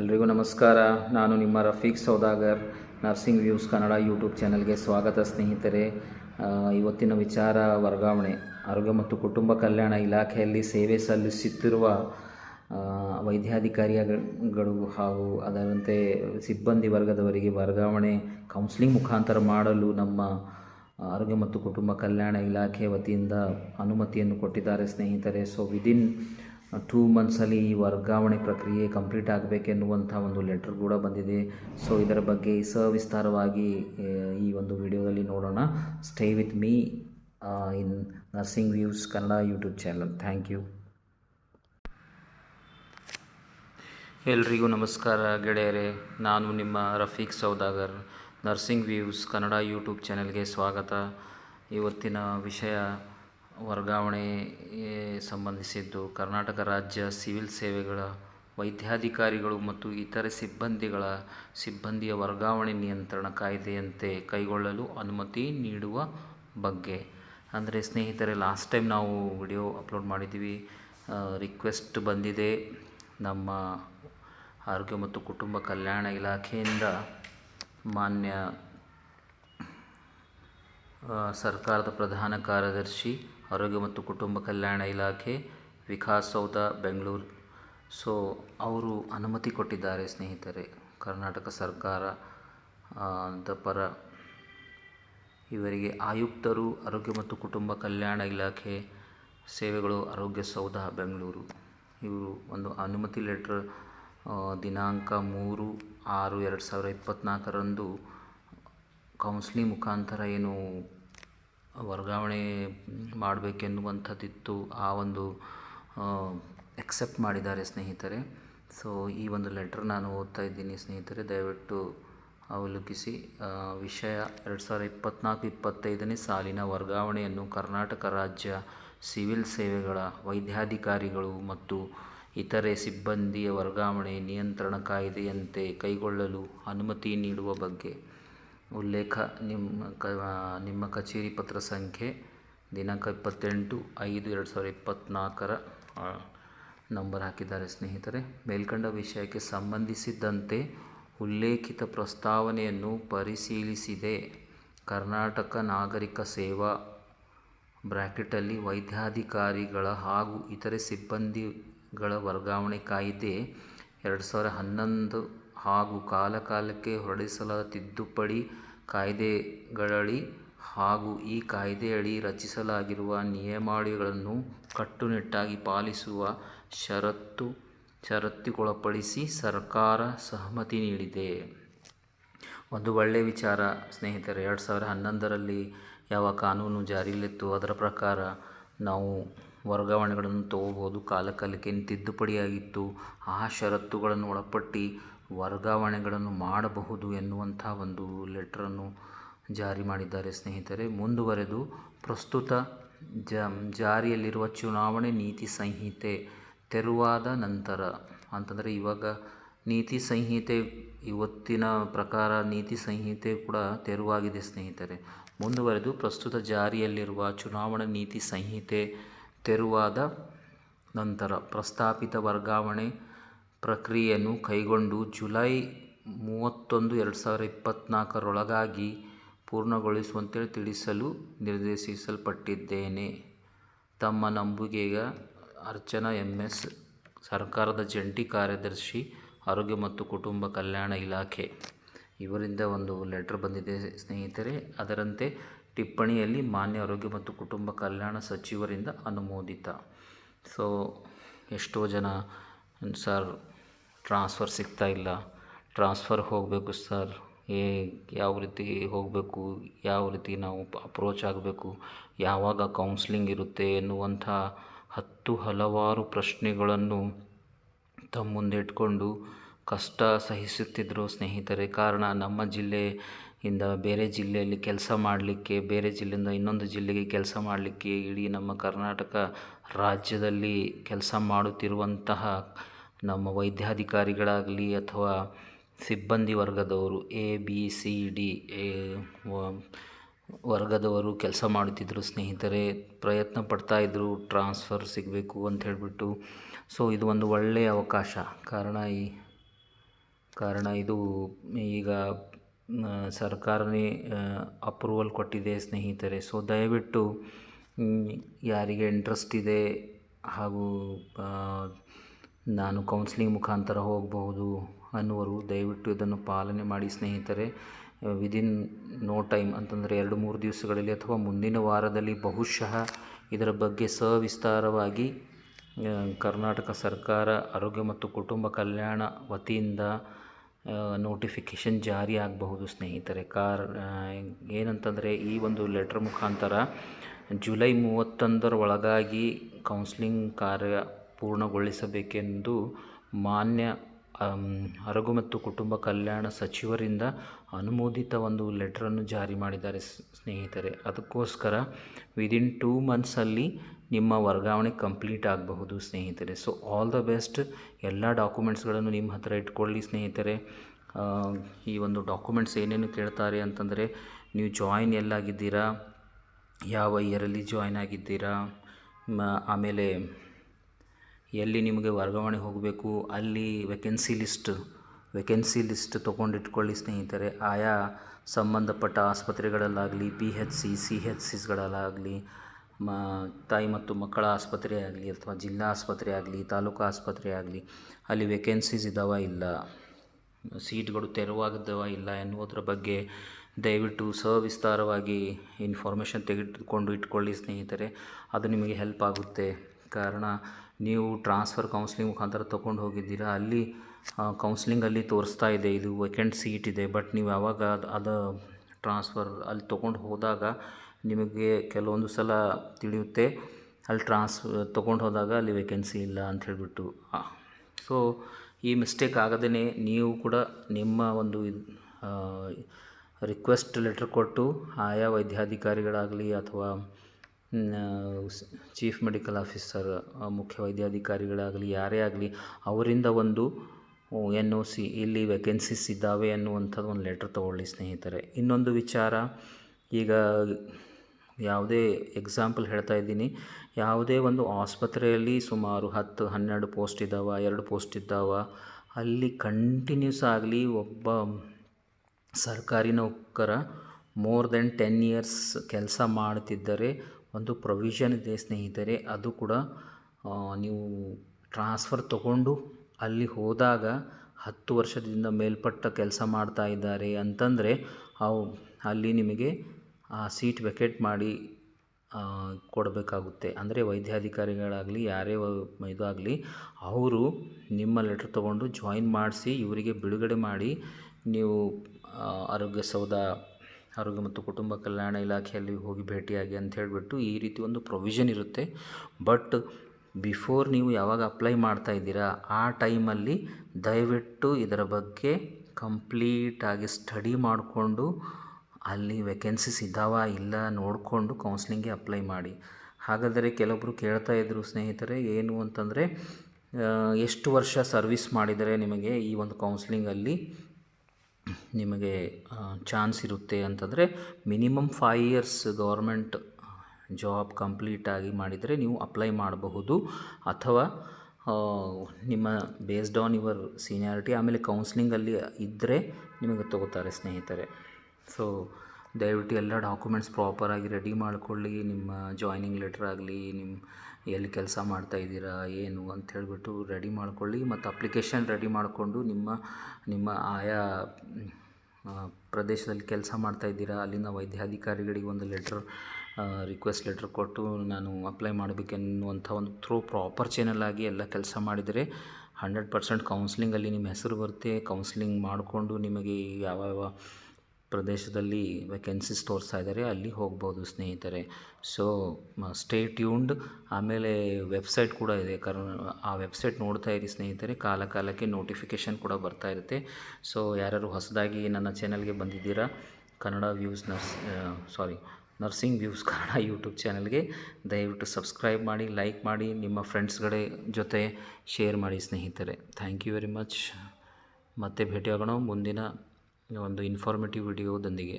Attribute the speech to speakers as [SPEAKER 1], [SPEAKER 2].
[SPEAKER 1] ಎಲ್ರಿಗೂ ನಮಸ್ಕಾರ. ನಾನು ನಿಮ್ಮ Rafiq Saudagar, nursing views Kannada YouTube ಚಾನಲ್ಗೆ ಸ್ವಾಗತ ಸ್ನೇಹಿತರೆ. ಇವತ್ತಿನ ವಿಚಾರ ವರ್ಗಾವಣೆ. ಆರೋಗ್ಯ ಮತ್ತು ಕುಟುಂಬ ಕಲ್ಯಾಣ ಇಲಾಖೆಯಲ್ಲಿ ಸೇವೆ ಸಲ್ಲಿಸುತ್ತಿರುವ ವೈದ್ಯಾಧಿಕಾರಿಗಳು ಹಾಗೂ ಅದರಂತೆ ಸಿಬ್ಬಂದಿ ವರ್ಗದವರಿಗೆ ವರ್ಗಾವಣೆ ಕೌನ್ಸಿಲಿಂಗ್ ಮುಖಾಂತರ ಮಾಡಲು ನಮ್ಮ ಆರೋಗ್ಯ ಮತ್ತು ಕುಟುಂಬ ಕಲ್ಯಾಣ ಇಲಾಖೆ ವತಿಯಿಂದ ಅನುಮತಿಯನ್ನು ಕೊಟ್ಟಿದ್ದಾರೆ ಸ್ನೇಹಿತರೆ. ಸೊ ವಿದಿನ್ ಟೂ ಮಂತ್ಸಲ್ಲಿ ಈ ವರ್ಗಾವಣೆ ಪ್ರಕ್ರಿಯೆ ಕಂಪ್ಲೀಟ್ ಆಗಬೇಕೆನ್ನುವಂಥ ಒಂದು ಲೆಟರ್ ಕೂಡ ಬಂದಿದೆ. ಸೊ ಇದರ ಬಗ್ಗೆ ಸವಿಸ್ತಾರವಾಗಿ ಈ ಒಂದು ವಿಡಿಯೋದಲ್ಲಿ ನೋಡೋಣ. Stay with me in nursing views Kannada YouTube channel thank you ಎಲ್ರಿಗೂ ನಮಸ್ಕಾರ ಗೆಳೆಯರೇ. ನಾನು ನಿಮ್ಮ Rafiq Saudagar. Nursing views Kannada YouTube ಚಾನಲ್ಗೆ ಸ್ವಾಗತ. ಇವತ್ತಿನ ವಿಷಯ ವರ್ಗಾವಣೆಗೆ ಸಂಬಂಧಿಸಿದ್ದು ಕರ್ನಾಟಕ ರಾಜ್ಯ ಸಿವಿಲ್ ಸೇವೆಗಳ ವೈದ್ಯಾಧಿಕಾರಿಗಳು ಮತ್ತು ಇತರೆ ಸಿಬ್ಬಂದಿಗಳ ಸಿಬ್ಬಂದಿಯ ವರ್ಗಾವಣೆ ನಿಯಂತ್ರಣ ಕಾಯ್ದೆಯಂತೆ ಕೈಗೊಳ್ಳಲು ಅನುಮತಿ ನೀಡುವ ಬಗ್ಗೆ. ಅಂದರೆ ಸ್ನೇಹಿತರೆ ಲಾಸ್ಟ್ ಟೈಮ್ ನಾವು ವಿಡಿಯೋ ಅಪ್ಲೋಡ್ ಮಾಡಿದ್ದೀವಿ. ರಿಕ್ವೆಸ್ಟ್ ಬಂದಿದೆ. ನಮ್ಮ ಆರೋಗ್ಯ ಮತ್ತು ಕುಟುಂಬ ಕಲ್ಯಾಣ ಇಲಾಖೆಯಿಂದ ಮಾನ್ಯ ಸರ್ಕಾರದ ಪ್ರಧಾನ ಕಾರ್ಯದರ್ಶಿ ಆರೋಗ್ಯ ಮತ್ತು ಕುಟುಂಬ ಕಲ್ಯಾಣ ಇಲಾಖೆ ವಿಕಾಸ್ ಸೌಧ ಬೆಂಗಳೂರು. ಸೊ ಅವರು ಅನುಮತಿ ಕೊಟ್ಟಿದ್ದಾರೆ ಸ್ನೇಹಿತರೆ, ಕರ್ನಾಟಕ ಸರ್ಕಾರ ದ ಪರ. ಇವರಿಗೆ ಆಯುಕ್ತರು, ಆರೋಗ್ಯ ಮತ್ತು ಕುಟುಂಬ ಕಲ್ಯಾಣ ಇಲಾಖೆ, ಸೇವೆಗಳು ಆರೋಗ್ಯ ಸೌಧ, ಬೆಂಗಳೂರು. ಇವರು ಒಂದು ಅನುಮತಿ ಲೆಟ್ರ್ ದಿನಾಂಕ ಮೂರು ಆರು ಎರಡು ಸಾವಿರ ಇಪ್ಪತ್ತ್ನಾಲ್ಕರಂದು ಕೌನ್ಸ್ಲಿಂಗ್ ಮುಖಾಂತರ ಏನು ವರ್ಗಾವಣೆ ಮಾಡಬೇಕೆನ್ನುವಂಥದ್ದಿತ್ತು ಆ ಒಂದು ಎಕ್ಸೆಪ್ಟ್ ಮಾಡಿದ್ದಾರೆ ಸ್ನೇಹಿತರೆ. ಸೊ ಈ ಒಂದು ಲೆಟ್ರ್ ನಾನು ಓದ್ತಾ ಇದ್ದೀನಿ ಸ್ನೇಹಿತರೆ, ದಯವಿಟ್ಟು ಅವಲೋಕಿಸಿ ವಿಷಯ ಎರಡು ಸಾವಿರದ ಇಪ್ಪತ್ತ್ನಾಲ್ಕು ಇಪ್ಪತ್ತೈದನೇ ಸಾಲಿನ ವರ್ಗಾವಣೆಯನ್ನು ಕರ್ನಾಟಕ ರಾಜ್ಯ ಸಿವಿಲ್ ಸೇವೆಗಳ ವೈದ್ಯಾಧಿಕಾರಿಗಳು ಮತ್ತು ಇತರೆ ಸಿಬ್ಬಂದಿಯ ವರ್ಗಾವಣೆ ನಿಯಂತ್ರಣ ಕಾಯ್ದೆಯಂತೆ ಕೈಗೊಳ್ಳಲು ಅನುಮತಿ ನೀಡುವ ಬಗ್ಗೆ ಉಲ್ಲೇಖ, ನಿಮ್ಮ ಕ ನಿಮ್ಮ ಕಚೇರಿ ಪತ್ರ ಸಂಖ್ಯೆ, ದಿನಾಂಕ ಇಪ್ಪತ್ತೆಂಟು, ಐದು, ಎರಡು ಸಾವಿರದ ಇಪ್ಪತ್ತ್ನಾಲ್ಕರ ನಂಬರ್ ಹಾಕಿದ್ದಾರೆ ಸ್ನೇಹಿತರೆ. ಮೇಲ್ಕಂಡ ವಿಷಯಕ್ಕೆ ಸಂಬಂಧಿಸಿದಂತೆ ಉಲ್ಲೇಖಿತ ಪ್ರಸ್ತಾವನೆಯನ್ನು ಪರಿಶೀಲಿಸಿದೆ. ಕರ್ನಾಟಕ ನಾಗರಿಕ ಸೇವಾ ಬ್ರ್ಯಾಕೆಟಲ್ಲಿ ವೈದ್ಯಾಧಿಕಾರಿಗಳ ಹಾಗೂ ಇತರೆ ಸಿಬ್ಬಂದಿಗಳ ವರ್ಗಾವಣೆ ಕಾಯ್ದೆ. ಎರಡು ಸಾವಿರ ಹನ್ನೊಂದು ಹಾಗೂ ಕಾಲಕಾಲಕ್ಕೆ ಹೊರಡಿಸಲಾದ ತಿದ್ದುಪಡಿ ಕಾಯ್ದೆಗಳಡಿ ಹಾಗೂ ಈ ಕಾಯ್ದೆಯಡಿ ರಚಿಸಲಾಗಿರುವ ನಿಯಮಾವಳಿಗಳನ್ನು ಕಟ್ಟುನಿಟ್ಟಾಗಿ ಪಾಲಿಸುವ ಷರತ್ತು ಷರತ್ತಿಗೊಳಪಡಿಸಿ ಸರ್ಕಾರ ಸಹಮತಿ ನೀಡಿದೆ. ಒಂದು ಒಳ್ಳೆಯ ವಿಚಾರ, ಸ್ನೇಹಿತರೆ. ಎರಡು ಸಾವಿರ ಹನ್ನೊಂದರಲ್ಲಿ ಯಾವ ಕಾನೂನು ಜಾರಿಯಲ್ಲಿತ್ತು ಅದರ ಪ್ರಕಾರ ನಾವು ವರ್ಗಾವಣೆಗಳನ್ನು ತಗೋಬೋದು ಕಾಲಕಾಲಕ್ಕೆ ತಿದ್ದುಪಡಿಯಾಗಿತ್ತು. ಆ ಷರತ್ತುಗಳನ್ನು ಒಳಪಟ್ಟು ವರ್ಗಾವಣೆಗಳನ್ನು ಮಾಡಬಹುದು ಎನ್ನುವಂಥ ಒಂದು ಲೆಟ್ರನ್ನು ಜಾರಿ ಮಾಡಿದ್ದಾರೆ ಸ್ನೇಹಿತರೆ. ಮುಂದುವರೆದು ಪ್ರಸ್ತುತ ಜಾರಿಯಲ್ಲಿರುವ ಚುನಾವಣೆ ನೀತಿ ಸಂಹಿತೆ ತೆರವಾದ ನಂತರ, ಅಂತಂದರೆ ಇವಾಗ ನೀತಿ ಸಂಹಿತೆ, ಇವತ್ತಿನ ಪ್ರಕಾರ ನೀತಿ ಸಂಹಿತೆ ಕೂಡ ತೆರವಾಗಿದೆ ಸ್ನೇಹಿತರೆ. ಮುಂದುವರೆದು ಪ್ರಸ್ತುತ ಜಾರಿಯಲ್ಲಿರುವ ಚುನಾವಣಾ ನೀತಿ ಸಂಹಿತೆ ತೆರವಾದ ನಂತರ ಪ್ರಸ್ತಾಪಿತ ವರ್ಗಾವಣೆ ಪ್ರಕ್ರಿಯೆಯನ್ನು ಕೈಗೊಂಡು ಜುಲೈ ಮೂವತ್ತೊಂದು ಎರಡು ಸಾವಿರ ಇಪ್ಪತ್ತ್ನಾಲ್ಕರೊಳಗಾಗಿ ಪೂರ್ಣಗೊಳಿಸುವಂತೆ ತಿಳಿಸಲು ನಿರ್ದೇಶಿಸಲ್ಪಟ್ಟಿದ್ದೇನೆ. ತಮ್ಮ ನಂಬುಗೆಗ ಅರ್ಚನಾ ಎಂ ಎಸ್ ಸರ್ಕಾರದ ಜಂಟಿ ಕಾರ್ಯದರ್ಶಿ, ಆರೋಗ್ಯ ಮತ್ತು ಕುಟುಂಬ ಕಲ್ಯಾಣ ಇಲಾಖೆ. ಇವರಿಂದ ಒಂದು ಲೆಟರ್ ಬಂದಿದೆ ಸ್ನೇಹಿತರೆ. ಅದರಂತೆ ಟಿಪ್ಪಣಿಯಲ್ಲಿ ಮಾನ್ಯ ಆರೋಗ್ಯ ಮತ್ತು ಕುಟುಂಬ ಕಲ್ಯಾಣ ಸಚಿವರಿಂದ ಅನುಮೋದಿತ. ಸೊ, ಎಷ್ಟೋ ಜನ, ಸರ್ ಟ್ರಾನ್ಸ್ಫರ್ ಸಿಗ್ತಾ ಇಲ್ಲ. ಟ್ರಾನ್ಸ್ಫರ್ ಹೋಗಬೇಕು ಸರ್ ಏ, ಯಾವ ರೀತಿ ಹೋಗಬೇಕು? ಯಾವ ರೀತಿ ನಾವು ಅಪ್ರೋಚ್ ಆಗಬೇಕು? ಯಾವಾಗ ಕೌನ್ಸ್ಲಿಂಗ್ ಇರುತ್ತೆ ಎನ್ನುವಂಥ ಹತ್ತು ಹಲವಾರು ಪ್ರಶ್ನೆಗಳನ್ನು ತಮ್ಮ ಮುಂದೆ ಇಟ್ಕೊಂಡು ಕಷ್ಟ ಸಹಿಸುತ್ತಿದ್ದರು ಸ್ನೇಹಿತರೆ. ಕಾರಣ ನಮ್ಮ ಜಿಲ್ಲೆಯಿಂದ ಬೇರೆ ಜಿಲ್ಲೆಯಲ್ಲಿ ಕೆಲಸ ಮಾಡಲಿಕ್ಕೆ, ಬೇರೆ ಜಿಲ್ಲೆಯಿಂದ ಇನ್ನೊಂದು ಜಿಲ್ಲೆಗೆ ಕೆಲಸ ಮಾಡಲಿಕ್ಕೆ ಇಡೀ ನಮ್ಮ ಕರ್ನಾಟಕ ರಾಜ್ಯದಲ್ಲಿ ಕೆಲಸ ಮಾಡುತ್ತಿರುವಂತಹ ನಮ್ಮ ವೈದ್ಯಾಧಿಕಾರಿಗಳಾಗಲಿ ಅಥವಾ ಸಿಬ್ಬಂದಿ ವರ್ಗದವರು, ಎ, ಬಿ, ಸಿ, ಡಿ ವರ್ಗದವರು ಕೆಲಸ ಮಾಡುತ್ತಿದ್ದರು ಸ್ನೇಹಿತರೆ, ಪ್ರಯತ್ನ ಪಡ್ತಾಯಿದ್ರು ಟ್ರಾನ್ಸ್ಫರ್ ಸಿಗಬೇಕು ಅಂತ ಹೇಳಿಬಿಟ್ಟು. ಸೊ, ಇದು ಒಂದು ಒಳ್ಳೆಯ ಅವಕಾಶ. ಕಾರಣ ಈ, ಕಾರಣ ಇದು ಈಗ ಸರ್ಕಾರನೇ ಅಪ್ರೂವಲ್ ಕೊಟ್ಟಿದೆ ಸ್ನೇಹಿತರೆ. ಸೊ, ದಯವಿಟ್ಟು ಯಾರಿಗೆ ಇಂಟ್ರೆಸ್ಟ್ ಇದೆ ಹಾಗೂ ನಾನು ಕೌನ್ಸಿಲಿಂಗ್ ಮುಖಾಂತರ ಹೋಗಬಹುದು ಅನ್ನುವರು ದಯವಿಟ್ಟು ಇದನ್ನು ಪಾಲನೆ ಮಾಡಿ ಸ್ನೇಹಿತರೆ ವಿದಿನ್ ನೋ ಟೈಮ್ ಅಂತಂದರೆ ಎರಡು ಮೂರು ದಿವಸಗಳಲ್ಲಿ ಅಥವಾ ಮುಂದಿನ ವಾರದಲ್ಲಿ ಬಹುಶಃ ಇದರ ಬಗ್ಗೆ ಸವಿಸ್ತಾರವಾಗಿ ಕರ್ನಾಟಕ ಸರ್ಕಾರ, ಆರೋಗ್ಯ ಮತ್ತು ಕುಟುಂಬ ಕಲ್ಯಾಣ ವತಿಯಿಂದ ನೋಟಿಫಿಕೇಷನ್ ಜಾರಿ ಆಗಬಹುದು ಸ್ನೇಹಿತರೆ. ಕಾರ್ ಏನಂತಂದರೆ ಈ ಒಂದು ಲೆಟ್ರ್ ಮುಖಾಂತರ ಜುಲೈ ಮೂವತ್ತೊಂದರ ಒಳಗಾಗಿ ಕೌನ್ಸಿಲಿಂಗ್ ಕಾರ್ಯ ಪೂರ್ಣಗೊಳಿಸಬೇಕೆಂದು ಮಾನ್ಯ ಅರಗು ಮತ್ತು ಕುಟುಂಬ ಕಲ್ಯಾಣ ಸಚಿವರಿಂದ ಅನುಮೋದಿತ ಒಂದು ಲೆಟ್ರನ್ನು ಜಾರಿ ಮಾಡಿದ್ದಾರೆ ಸ್ನೇಹಿತರೆ. ಅದಕ್ಕೋಸ್ಕರ ವಿದಿನ್ ಟೂ ಮಂತ್ಸಲ್ಲಿ ನಿಮ್ಮ ವರ್ಗಾವಣೆ ಕಂಪ್ಲೀಟ್ ಆಗಬಹುದು ಸ್ನೇಹಿತರೆ. ಸೊ ಆಲ್ ದ ಬೆಸ್ಟ್ ಎಲ್ಲ ಡಾಕ್ಯುಮೆಂಟ್ಸ್ಗಳನ್ನು ನಿಮ್ಮ ಹತ್ರ ಇಟ್ಕೊಳ್ಳಿ ಸ್ನೇಹಿತರೆ. ಈ ಒಂದು ಡಾಕ್ಯುಮೆಂಟ್ಸ್ ಏನೇನು ಕೇಳ್ತಾರೆ ಅಂತಂದರೆ, ನೀವು ಜಾಯಿನ್ ಎಲ್ಲಾಗಿದ್ದೀರಾ? ಯಾವ ಇಯರಲ್ಲಿ ಜಾಯ್ನ್ ಆಗಿದ್ದೀರಾ? ಆಮೇಲೆ ಎಲ್ಲಿ ನಿಮಗೆ ವರ್ಗಾವಣೆ ಹೋಗಬೇಕು, ಅಲ್ಲಿ ವೆಕೆನ್ಸಿ ಲಿಸ್ಟ್ ವೆಕೆನ್ಸಿ ಲಿಸ್ಟ್ ತೊಗೊಂಡಿಟ್ಕೊಳ್ಳಿ ಸ್ನೇಹಿತರೆ. ಆಯಾ ಸಂಬಂಧಪಟ್ಟ ಆಸ್ಪತ್ರೆಗಳಲ್ಲಾಗಲಿ P H C C H ಸಿಸ್ಗಳಲ್ಲಾಗಲಿ ಮ, ತಾಯಿ ಮತ್ತು ಮಕ್ಕಳ ಆಸ್ಪತ್ರೆ ಆಗಲಿ ಅಥವಾ ಜಿಲ್ಲಾ ಆಸ್ಪತ್ರೆ ಆಗಲಿ, ತಾಲೂಕು ಆಸ್ಪತ್ರೆ ಆಗಲಿ, ಅಲ್ಲಿ ವೆಕೆನ್ಸೀಸ್ ಇದ್ದಾವ ಇಲ್ಲ? ಸೀಟ್ಗಳು ತೆರವಾಗಿದ್ದಾವ ಇಲ್ಲ ಎನ್ನುವುದರ ಬಗ್ಗೆ ದಯವಿಟ್ಟು ಸವಿಸ್ತಾರವಾಗಿ ಇನ್ಫಾರ್ಮೇಷನ್ ತೆಗೆದುಕೊಂಡು ಇಟ್ಕೊಳ್ಳಿ ಸ್ನೇಹಿತರೆ. ಅದು ನಿಮಗೆ ಹೆಲ್ಪ್ ಆಗುತ್ತೆ. ಕಾರಣ ನೀವು ಟ್ರಾನ್ಸ್ಫರ್ ಕೌನ್ಸಿಲಿಂಗ್ ಮುಖಾಂತರ ತೊಗೊಂಡು ಹೋಗಿದ್ದೀರಾ? ಅಲ್ಲಿ ಕೌನ್ಸ್ಲಿಂಗಲ್ಲಿ ತೋರಿಸ್ತಾ ಇದೆ, ಇದು ವೆಕೆಂಟ್ ಸೀಟ್ ಇದೆ ಬಟ್ ನೀವು ಯಾವಾಗ ಅದು ಅದು ಟ್ರಾನ್ಸ್ಫರ್ ಅಲ್ಲಿ ತೊಗೊಂಡು ಹೋದಾಗ ನಿಮಗೆ ಕೆಲವೊಂದು ಸಲ ತಿಳಿಯುತ್ತೆ, ಅಲ್ಲಿ ಟ್ರಾನ್ಸ್, ತೊಗೊಂಡು ಹೋದಾಗ ಅಲ್ಲಿ ವೇಕೆನ್ಸಿ ಇಲ್ಲ ಅಂತ ಹೇಳಿಬಿಟ್ಟು. ಸೊ ಈ ಮಿಸ್ಟೇಕ್ ಆಗದೇ ನೀವು ಕೂಡ ನಿಮ್ಮ ಒಂದು ರಿಕ್ವೆಸ್ಟ್ ಲೆಟ್ರ್ ಕೊಟ್ಟು ಆಯಾ ವೈದ್ಯಾಧಿಕಾರಿಗಳಾಗಲಿ ಅಥವಾ ಚೀಫ್ ಮೆಡಿಕಲ್ ಆಫೀಸರ್ ಮುಖ್ಯ ವೈದ್ಯಾಧಿಕಾರಿಗಳಾಗಲಿ, ಯಾರೇ ಆಗಲಿ, ಅವರಿಂದ ಒಂದು ಎನ್ ಒ ಸಿ ಇಲ್ಲಿ ವೇಕೆನ್ಸೀಸ್ ಇದ್ದಾವೆ ಅನ್ನುವಂಥದ್ದು ಒಂದು ಲೆಟ್ರ್ ತೊಗೊಳ್ಳಿ ಸ್ನೇಹಿತರೆ. ಇನ್ನೊಂದು ವಿಚಾರ, ಈಗ ಯಾವುದೇ ಎಕ್ಸಾಂಪಲ್ ಹೇಳ್ತಾ ಇದ್ದೀನಿ. ಯಾವುದೇ ಒಂದು ಆಸ್ಪತ್ರೆಯಲ್ಲಿ ಸುಮಾರು ಹತ್ತು, ಹನ್ನೆರಡು ಪೋಸ್ಟ್ ಇದ್ದಾವೆ, ಎರಡು ಪೋಸ್ಟ್ ಇದ್ದಾವೆ, ಅಲ್ಲಿ ಕಂಟಿನ್ಯೂಸ್ ಆಗಲಿ ಒಬ್ಬ ಸರ್ಕಾರಿ ನೌಕರ ಮೋರ್ ದೆನ್ ಟೆನ್ ಇಯರ್ಸ್ ಕೆಲಸ ಮಾಡ್ತಿದ್ದರೆ ಒಂದು ಪ್ರೊವಿಷನ್ ಇದೆ ಸ್ನೇಹಿತರೆ, ಅದು ಕೂಡ ನೀವು ಟ್ರಾನ್ಸ್ಫರ್ ತಗೊಂಡು ಅಲ್ಲಿ ಹೋದಾಗ ಹತ್ತು ವರ್ಷದಿಂದ ಮೇಲ್ಪಟ್ಟ ಕೆಲಸ ಮಾಡ್ತಾ ಇದ್ದಾರೆ ಅಂತಂದರೆ, ಅವು ಅಲ್ಲಿ ನಿಮಗೆ, ಆ ಸೀಟ್ ವೆಕೆಟ್ ಮಾಡಿ ಕೊಡಬೇಕಾಗುತ್ತೆ. ಅಂದರೆ ವೈದ್ಯಾಧಿಕಾರಿಗಳಾಗಲಿ, ಯಾರೇ ಇದಾಗಲಿ ಅವರು ನಿಮ್ಮ ಲೆಟ್ರ್ ತೊಗೊಂಡು ಜಾಯಿನ್ ಮಾಡಿಸಿ, ಇವರಿಗೆ ಬಿಡುಗಡೆ ಮಾಡಿ, ನೀವು ಆರೋಗ್ಯ ಸೌಧ ಆರೋಗ್ಯ ಮತ್ತು ಕುಟುಂಬ ಕಲ್ಯಾಣ ಇಲಾಖೆಯಲ್ಲಿ ಹೋಗಿ ಭೇಟಿಯಾಗಿ ಅಂತ ಹೇಳಿಬಿಟ್ಟು ಈ ರೀತಿ ಒಂದು ಪ್ರೊವಿಷನ್ ಇರುತ್ತೆ. ಬಟ್ ಬಿಫೋರ್ ನೀವು ಯಾವಾಗ ಅಪ್ಲೈ ಮಾಡ್ತಾ ಇದ್ದೀರಾ, ಆ ಟೈಮಲ್ಲಿ ದಯವಿಟ್ಟು ಇದರ ಬಗ್ಗೆ ಕಂಪ್ಲೀಟಾಗಿ ಸ್ಟಡಿ ಮಾಡಿಕೊಂಡು ಅಲ್ಲಿ ವೆಕೆನ್ಸೀಸ್ ಇದ್ದಾವ ಇಲ್ಲ ನೋಡಿಕೊಂಡು ಕೌನ್ಸ್ಲಿಂಗ್ಗೆ ಅಪ್ಲೈ ಮಾಡಿ. ಹಾಗಾದರೆ ಕೆಲವೊಬ್ಬರು ಕೇಳ್ತಾ ಇದ್ದರು ಸ್ನೇಹಿತರೆ, ಏನು ಅಂತಂದರೆ ಎಷ್ಟು ವರ್ಷ ಸರ್ವಿಸ್ ಮಾಡಿದರೆ ನಿಮಗೆ ಈ ಒಂದು ಕೌನ್ಸ್ಲಿಂಗಲ್ಲಿ ನಿಮಗೆ ಚಾನ್ಸ್ ಇರುತ್ತೆ ಅಂತಂದರೆ minimum five years government job ಕಂಪ್ಲೀಟಾಗಿ ಮಾಡಿದರೆ ನೀವು ಅಪ್ಲೈ ಮಾಡಬಹುದು. ಅಥವಾ ನಿಮ್ಮ ಬೇಸ್ಡ್ ಆನ್ ಯುವರ್ ಸೀನಿಯಾರಿಟಿ ಆಮೇಲೆ ಕೌನ್ಸ್ಲಿಂಗಲ್ಲಿ ಇದ್ದರೆ ನಿಮಗೆ ತಗೋತಾರೆ ಸ್ನೇಹಿತರೆ. ಸೊ ದಯವಿಟ್ಟು ಎಲ್ಲ ಡಾಕ್ಯುಮೆಂಟ್ಸ್ ಪ್ರಾಪರಾಗಿ ರೆಡಿ ಮಾಡಿಕೊಳ್ಳಿ. ನಿಮ್ಮ ಜಾಯ್ನಿಂಗ್ ಲೆಟ್ರ್ ಆಗಲಿ ನಿಮ್ಮ ಎಲ್ಲಿ ಕೆಲಸ ಮಾಡ್ತಾ ಇದ್ದೀರಾ, ಏನು ಅಂತ ಹೇಳಿಬಿಟ್ಟು ರೆಡಿ ಮಾಡ್ಕೊಳ್ಳಿ. ಮತ್ತು ಅಪ್ಲಿಕೇಶನ್ ರೆಡಿ ಮಾಡಿಕೊಂಡು ನಿಮ್ಮ ನಿಮ್ಮ ಆಯಾ ಪ್ರದೇಶದಲ್ಲಿ ಕೆಲಸ ಮಾಡ್ತಾ ಇದ್ದೀರಾ ಅಲ್ಲಿನ ವೈದ್ಯಾಧಿಕಾರಿಗಳಿಗೆ ಒಂದು ಲೆಟ್ರ್ ರಿಕ್ವೆಸ್ಟ್ ಲೆಟ್ರ್ ಕೊಟ್ಟು ನಾನು ಅಪ್ಲೈ ಮಾಡಬೇಕೆನ್ನುವಂಥ ಒಂದು ಥ್ರೂ ಪ್ರಾಪರ್ ಚಾನಲ್ ಆಗಿ ಎಲ್ಲ ಕೆಲಸ ಮಾಡಿದರೆ ಹಂಡ್ರೆಡ್ ಪರ್ಸೆಂಟ್ ಕೌನ್ಸ್ಲಿಂಗಲ್ಲಿ ನಿಮ್ಮ ಹೆಸರು ಬರುತ್ತೆ. ಕೌನ್ಸ್ಲಿಂಗ್ ಮಾಡಿಕೊಂಡು ನಿಮಗೆ ಯಾವ ಯಾವ ಪ್ರದೇಶದಲ್ಲಿ ವೆಕೆನ್ಸೀಸ್ ತೋರಿಸ್ತಾ ಇದ್ದಾರೆ, ಅಲ್ಲಿ ಹೋಗ್ಬೋದು ಸ್ನೇಹಿತರೆ. ಸೊ ಸ್ಟೇ ಟ್ಯೂನ್ಡ್ ಆಮೇಲೆ ವೆಬ್ಸೈಟ್ ಕೂಡ ಇದೆ. ಕಾರಣ ಆ ವೆಬ್ಸೈಟ್ ನೋಡ್ತಾ ಇರಿ ಸ್ನೇಹಿತರೆ. ಕಾಲ ಕಾಲಕ್ಕೆ ನೋಟಿಫಿಕೇಷನ್ ಕೂಡ ಬರ್ತಾ ಇರುತ್ತೆ. ಸೊ ಯಾರು ಹೊಸದಾಗಿ ನನ್ನ ಚಾನಲ್ಗೆ ಬಂದಿದ್ದೀರಾ? Kannada views nurse sorry nursing views Kannada YouTube ಚಾನಲ್ಗೆ ದಯವಿಟ್ಟು ಸಬ್ಸ್ಕ್ರೈಬ್ ಮಾಡಿ ಲೈಕ್ ಮಾಡಿ, ನಿಮ್ಮ ಫ್ರೆಂಡ್ಸ್ಗಳ ಜೊತೆ ಶೇರ್ ಮಾಡಿ ಸ್ನೇಹಿತರೆ. ಥ್ಯಾಂಕ್ ಯು ವೆರಿ ಮಚ್ ಮತ್ತೆ ಭೇಟಿಯಾಗೋಣ ಮುಂದಿನ ಒಂದು ಇನ್ಫಾರ್ಮೇಟಿವ್ ವಿಡಿಯೋದೊಂದಿಗೆ